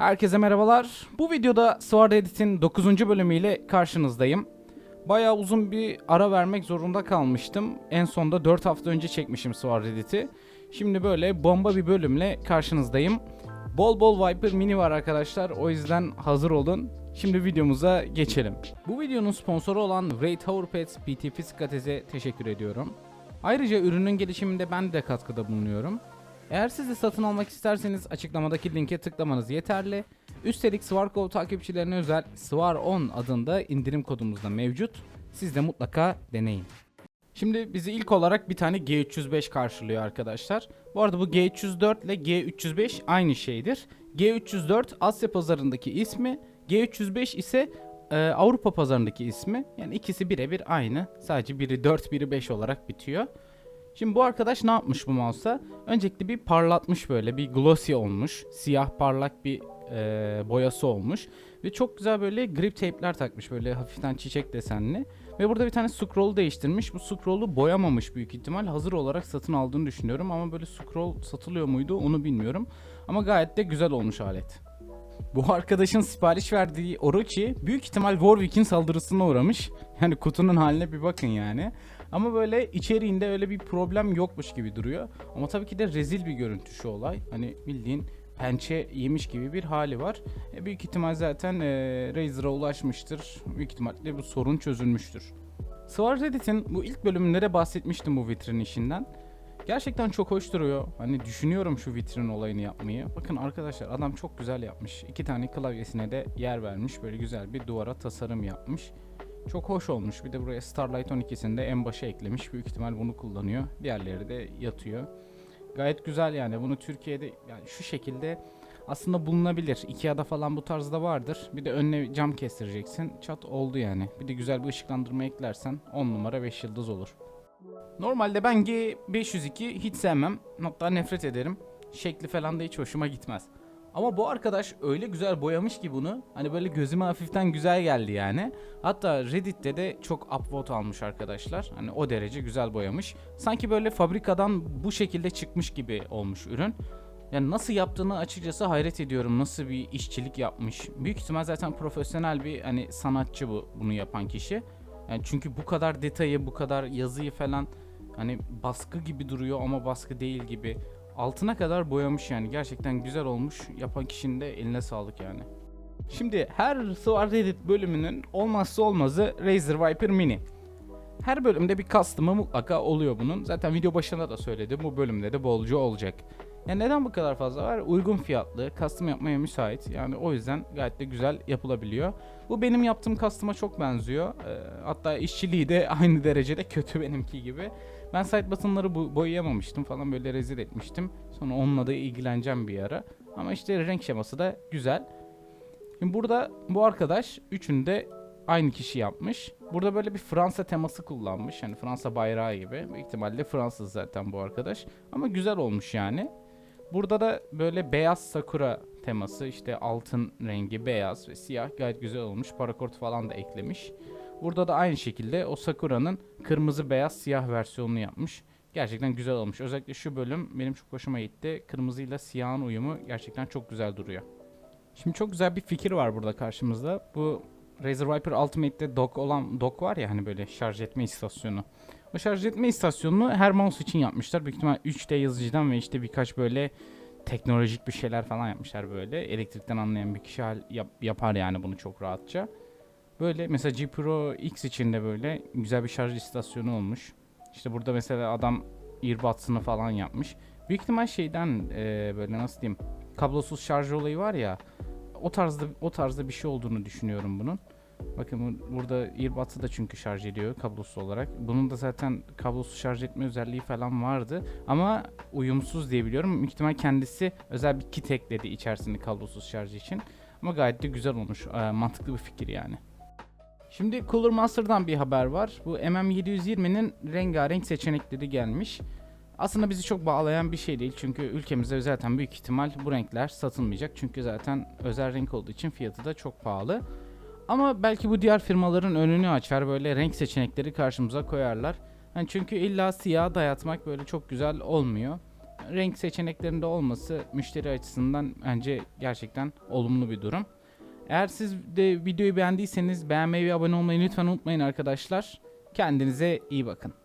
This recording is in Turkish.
Herkese merhabalar. Bu videoda Sword Edit'in 9. bölümüyle karşınızdayım. Bayağı uzun bir ara vermek zorunda kalmıştım. En sonda 4 hafta önce çekmişim Sword Edit'i. Şimdi böyle bomba bir bölümle karşınızdayım. Bol bol Viper mini var arkadaşlar. O yüzden hazır olun. Şimdi videomuza geçelim. Bu videonun sponsoru olan Ray Tower Pets PT Fiskatez'e teşekkür ediyorum. Ayrıca ürünün gelişiminde ben de katkıda bulunuyorum. Eğer siz de satın almak isterseniz açıklamadaki linke tıklamanız yeterli. Üstelik Swarkov takipçilerine özel Swar10 adında indirim kodumuz da mevcut. Siz de mutlaka deneyin. Şimdi bizi ilk olarak bir tane G305 karşılıyor arkadaşlar. Bu arada bu G304 ile G305 aynı şeydir. G304 Asya pazarındaki ismi, G305 ise e, Avrupa pazarındaki ismi. Yani ikisi birebir aynı. Sadece biri 4, biri 5 olarak bitiyor. Şimdi bu arkadaş ne yapmış bu mouse'a? Öncelikle bir parlatmış böyle bir glossy olmuş. Siyah parlak bir e, boyası olmuş. Ve çok güzel böyle grip tape'ler takmış böyle hafiften çiçek desenli. Ve burada bir tane scroll değiştirmiş. Bu scroll'u boyamamış büyük ihtimal. Hazır olarak satın aldığını düşünüyorum. Ama böyle scroll satılıyor muydu onu bilmiyorum. Ama gayet de güzel olmuş alet. Bu arkadaşın sipariş verdiği Orochi büyük ihtimal Warwick'in saldırısına uğramış. Yani kutunun haline bir bakın yani. Ama böyle içeriğinde öyle bir problem yokmuş gibi duruyor. Ama tabii ki de rezil bir görüntü şu olay. Hani bildiğin pençe yemiş gibi bir hali var. E, büyük ihtimal zaten e, Razer'a ulaşmıştır. Büyük ihtimalle bu sorun çözülmüştür. Sword Reddit'in bu ilk bölümünde bahsetmiştim bu vitrin işinden. Gerçekten çok hoş duruyor. Hani düşünüyorum şu vitrin olayını yapmayı. Bakın arkadaşlar adam çok güzel yapmış. İki tane klavyesine de yer vermiş. Böyle güzel bir duvara tasarım yapmış. Çok hoş olmuş. Bir de buraya Starlight 12'sini de en başa eklemiş. Büyük ihtimal bunu kullanıyor. Diğerleri de yatıyor. Gayet güzel yani. Bunu Türkiye'de yani şu şekilde aslında bulunabilir. Ikea'da falan bu tarzda vardır. Bir de önüne cam kestireceksin. Çat oldu yani. Bir de güzel bir ışıklandırma eklersen 10 numara 5 yıldız olur. Normalde ben G502 hiç sevmem. Hatta nefret ederim. Şekli falan da hiç hoşuma gitmez. Ama bu arkadaş öyle güzel boyamış ki bunu. Hani böyle gözüme hafiften güzel geldi yani. Hatta Reddit'te de çok upvote almış arkadaşlar. Hani o derece güzel boyamış. Sanki böyle fabrikadan bu şekilde çıkmış gibi olmuş ürün. Yani nasıl yaptığını açıkçası hayret ediyorum. Nasıl bir işçilik yapmış. Büyük ihtimal zaten profesyonel bir hani sanatçı bu bunu yapan kişi. Yani çünkü bu kadar detayı, bu kadar yazıyı falan hani baskı gibi duruyor ama baskı değil gibi. Altına kadar boyamış yani. Gerçekten güzel olmuş. Yapan kişinin de eline sağlık yani. Şimdi her Sword Edit bölümünün olmazsa olmazı Razer Viper Mini. Her bölümde bir custom'ı mutlaka oluyor bunun. Zaten video başında da söyledim. Bu bölümde de bolca olacak. Ya neden bu kadar fazla var? Uygun fiyatlı, custom yapmaya müsait. Yani o yüzden gayet de güzel yapılabiliyor. Bu benim yaptığım custom'a çok benziyor. Ee, hatta işçiliği de aynı derecede kötü benimki gibi. Ben site button'ları bu- boyayamamıştım falan böyle rezil etmiştim. Sonra onunla da ilgileneceğim bir ara. Ama işte renk şeması da güzel. Şimdi burada bu arkadaş üçünü de aynı kişi yapmış. Burada böyle bir Fransa teması kullanmış. Yani Fransa bayrağı gibi. Büyük ihtimalle Fransız zaten bu arkadaş. Ama güzel olmuş yani. Burada da böyle beyaz sakura teması işte altın rengi beyaz ve siyah gayet güzel olmuş. Parakort falan da eklemiş. Burada da aynı şekilde o sakura'nın kırmızı beyaz siyah versiyonunu yapmış. Gerçekten güzel olmuş. Özellikle şu bölüm benim çok hoşuma gitti. Kırmızıyla siyahın uyumu gerçekten çok güzel duruyor. Şimdi çok güzel bir fikir var burada karşımızda. Bu Razer Viper Ultimate'de dock olan dock var ya hani böyle şarj etme istasyonu. O şarj etme istasyonunu her mouse için yapmışlar. Büyük ihtimal 3D yazıcıdan ve işte birkaç böyle teknolojik bir şeyler falan yapmışlar böyle. Elektrikten anlayan bir kişi yap- yapar yani bunu çok rahatça. Böyle mesela G Pro X için de böyle güzel bir şarj istasyonu olmuş. İşte burada mesela adam earbuds'ını falan yapmış. Büyük ihtimal şeyden e, böyle nasıl diyeyim kablosuz şarj olayı var ya o tarzda o tarzda bir şey olduğunu düşünüyorum bunun. Bakın bu- burada earbuds'ı da çünkü şarj ediyor kablosuz olarak. Bunun da zaten kablosuz şarj etme özelliği falan vardı. Ama uyumsuz diye biliyorum. İhtimal kendisi özel bir kit ekledi içerisinde kablosuz şarj için. Ama gayet de güzel olmuş. Ee, mantıklı bir fikir yani. Şimdi Cooler Master'dan bir haber var. Bu MM720'nin rengarenk seçenekleri gelmiş. Aslında bizi çok bağlayan bir şey değil çünkü ülkemizde zaten büyük ihtimal bu renkler satılmayacak. Çünkü zaten özel renk olduğu için fiyatı da çok pahalı. Ama belki bu diğer firmaların önünü açar böyle renk seçenekleri karşımıza koyarlar. Yani çünkü illa siyah dayatmak böyle çok güzel olmuyor. renk seçeneklerinde olması müşteri açısından bence gerçekten olumlu bir durum. Eğer siz de videoyu beğendiyseniz beğenmeyi ve abone olmayı lütfen unutmayın arkadaşlar. Kendinize iyi bakın.